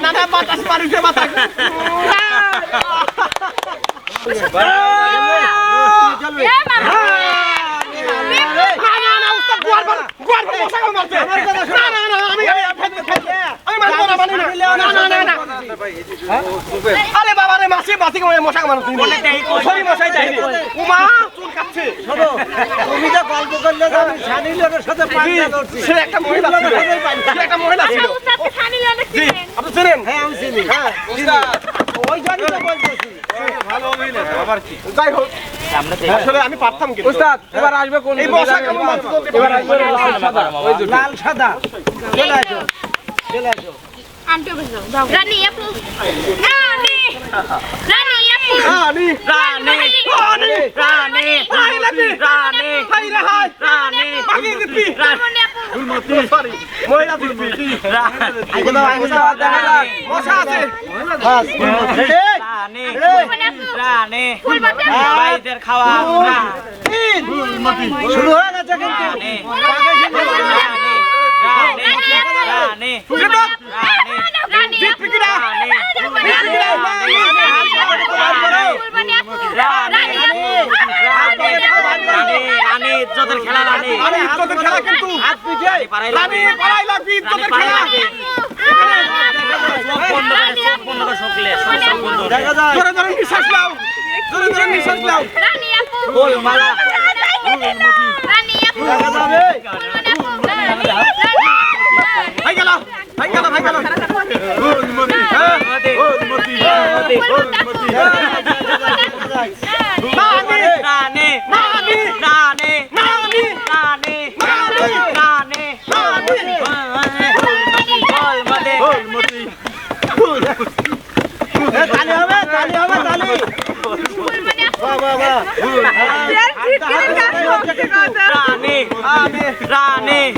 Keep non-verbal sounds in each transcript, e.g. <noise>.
Nada matas para o que matar. আরে বাবা রে মাসি কামড়ে মশা তুমি? সরি মশাই যাই উমা চুল কাটছে তুমি যে গল্প করলে আমি সানি লোকের সাথে করছি। সে একটা মহিলা ছিল সে একটা মহিলা ছিল আচ্ছা জি চিনেন আপনি চিনেন হ্যাঁ আমি চিনি। হ্যাঁ ওই জন্যই তো বলতেছি যাই হোক। আসলে আমি পারতাম কিন্তু। উস্তাদ এবার আসবে কোন এই মশা কামড় এবার আসবে লাল সাদা ওই লাল সাদা। চলে আসো। চলে আসো। আন্টি বসে যাও। রানী আপু। রানী! রানী আপু। রানী রানী। রানী। রানী রানী। রানী রানী হাই রে হাই। রানী। বাকি দিপি রানী আপু। সরি মহিলা দিপি আগে দাও আগে দাও দেখা যাক মশা আছে। বাস রানী। রানী। ফুলবানি আপু খাওয়া। তিন শুরু হয়ে গেছে কিন্তু। রানী। রানী। রানী। রানী। রানী। পানি পালাই লাগবে ইজ্জতের খেলা ধরে ধরে নিঃশ্বাস নাও ধরে ধরে নিঃশ্বাস নাও গোল মালা দেখা যাবে ভাই গেল ভাই গেল ভাই গেল গোল মতি গোল মতি গোল মতি रानी रानी रानी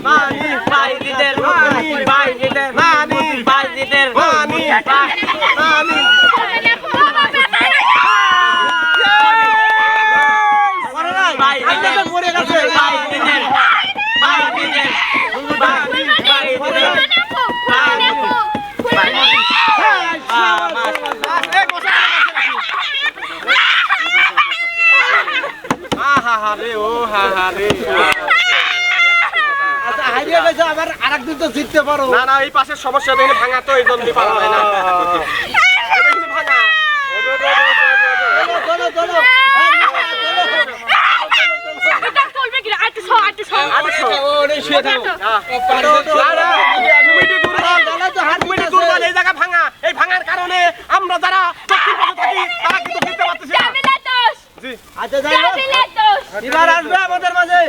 আরেকদিন তো জিততে পারো। না না এই পাশের সমস্যা দেখলে ভাঙা তো এই জন্য পারা হয় না? ভাঙা আমরা যারা এবার আমাদের মাঝে।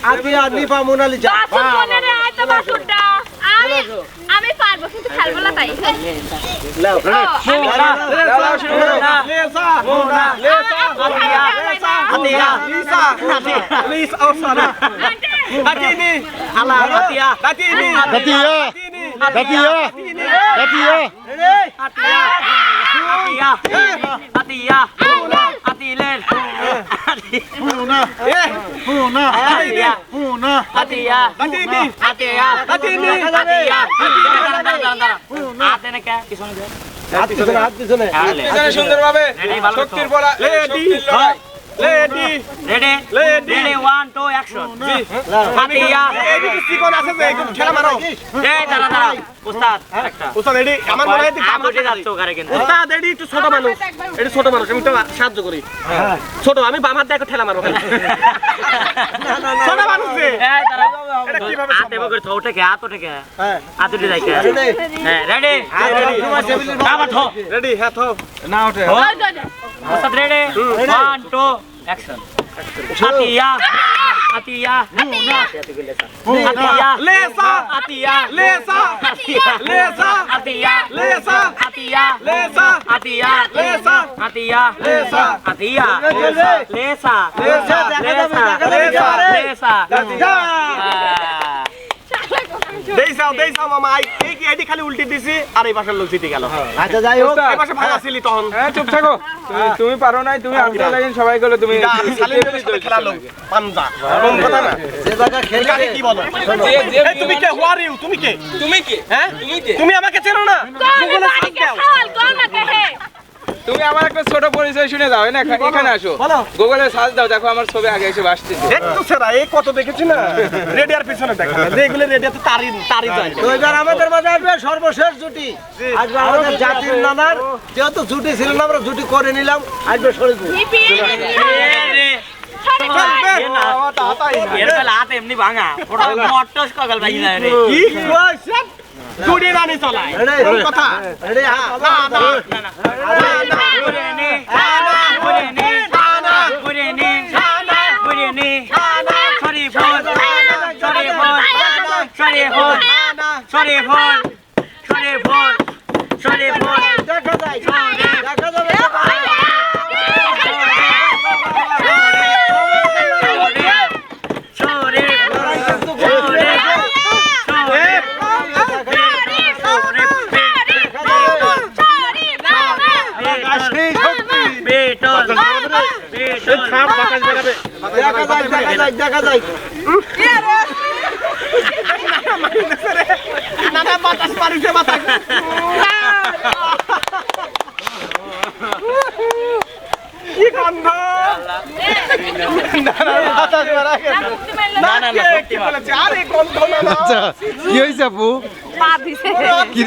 আচ্ছা, আজকে আর নিপা মোনালিজা আচ্ছা, তো বাসুরটা আমি আমি পারব কিন্তু খেলব না তাই আতিয়া আতিয়া আতিয়া আতিয়া আতিয়া Puna. Eh. Puna. Hatiya. Puna. Hatiya. Hatini. Hatiya. Hatini. Hatiya. Puna. Ate na kya kisong de? হাত পিছনে হাত পিছনে হাত পিছনে সুন্দরভাবে শক্তির বলা শক্তির লড়াই lady ready lady ready 1 2 action Hatiya এই যে চিকন আছে যে একটু খেলা মারো। এই দাঁড়া দাঁড়া। উস্তাদ একটা। উস্তাদ এডি আমার মনে হয় হাত উঠে যাচ্ছ ওখানে কিন্তু। উস্তাদ এডি একটু ছোট মানুষ। এডি ছোট মানুষ আমি তো সাহায্য করি। ছোট আমি বাম হাত দিয়ে ঠেলা মারো খালি। ছোট মানুষ এই দাঁড়া। এটা কীভাবে হাতে বগর তো ওঠে কে হাত ওঠে কে হ্যাঁ। হাত উঠে যায় কে হ্যাঁ রেডি হাত তোমার থো রেডি হ্যাঁ তো উস্তাদ রেডি 1 2 অ্যাকশন আতিয়া আতিয়া মুনা আতিয়া লেসা আতিয়া লেসা লেসা আতিয়া লেসা আতিয়া লেসা আতিয়া লেসা আতিয়া লেসা আতিয়া লেসা লেসা লেসা লেসা লেসা লেসা দেই যাও দেই যাও মামা। এই কি এডি খালি উল্টি দিছি। আর এই পাশের লোক জিতে গেল। হ্যাঁ। আচ্ছা যাই হোক। এই পাশে ভালো ছিলি তখন। হ্যাঁ চুপ থাকো। হ্যাঁ। তুমি পারো নাই তুমি হ্যাঁ, আমি লাগেন সবাই গেল তুমি <laughs> খেলা লোক পাঞ্জা। কোন কথা না? যে জায়গা খেলে কি বলো? তুমি কে? হু আর ইউ তুমি কে? তুমি কে? হ্যাঁ? তুমি কে? তুমি আমাকে চেনো না? কোন না কে কোন না কে তুমি আমার একটা ছোট পরিচয় শুনে যাও না এখানে আসো বলো। গুগলে সার্চ দাও দেখো আমার ছবি আগে এসে আসছে একটু সেরা এই কত দেখেছি না রেডিয়ার পিছনে দেখা যেগুলো রেডিয়াতে তারি তারি যায় তো এবার আমাদের মাঝে আসবে সর্বশেষ জুটি আসবে আমাদের জাতির নানার যেহেতু জুটি ছিল না আমরা জুটি করে নিলাম আসবে শরীফুল এমনি ভাঙা ওটা মট্টস কগল ভাই না রে কি দুড়ি রানী চলায় কথা? রেডি না না sorry phone sorry phone sorry phone দেখা যায় দেখা যাবে দেখা যায় দেখা যায় দেখা যায়। না না বাতাস বাতাস কি গন্ধ কে হয়েছে আপু কি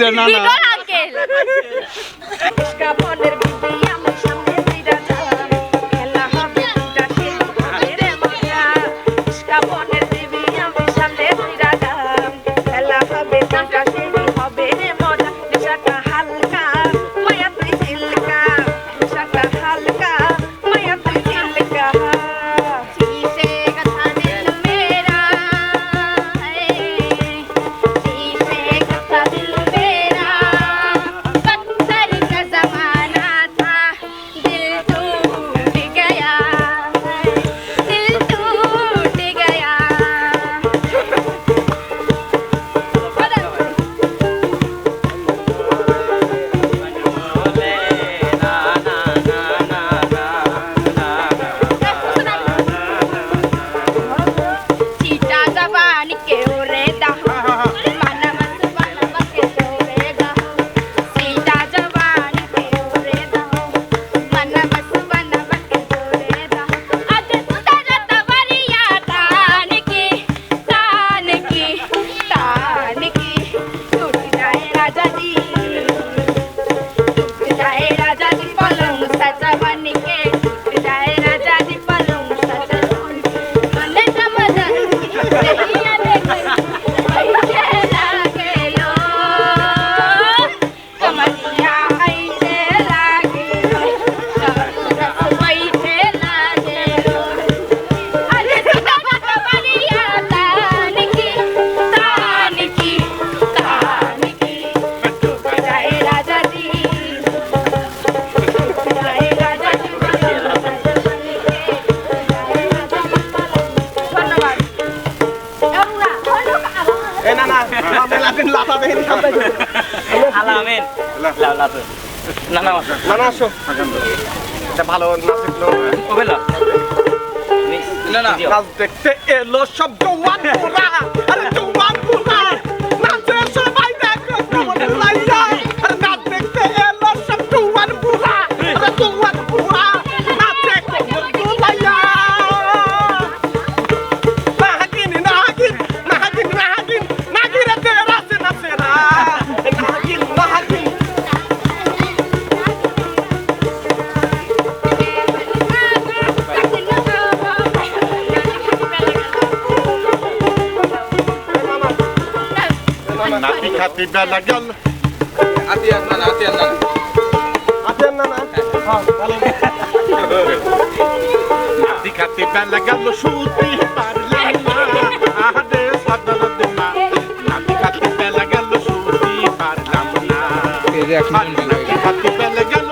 না না না। না আসো। এটা ভালো না না। দেখতে এলো সব জওয়ান নাতি খাতি বেলা গেল আতি না না আতি না আছেন না না হ্যাঁ ভালো নাতি খাতি বেলা গেল শুতি পারলাম না আরে সাদর দিমা নাতি খাতি বেলা গেল শুতি পারলাম না নাতি খাতি বেলা গেল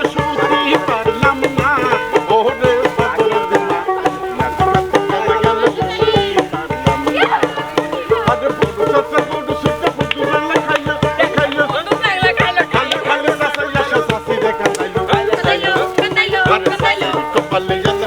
me llamas.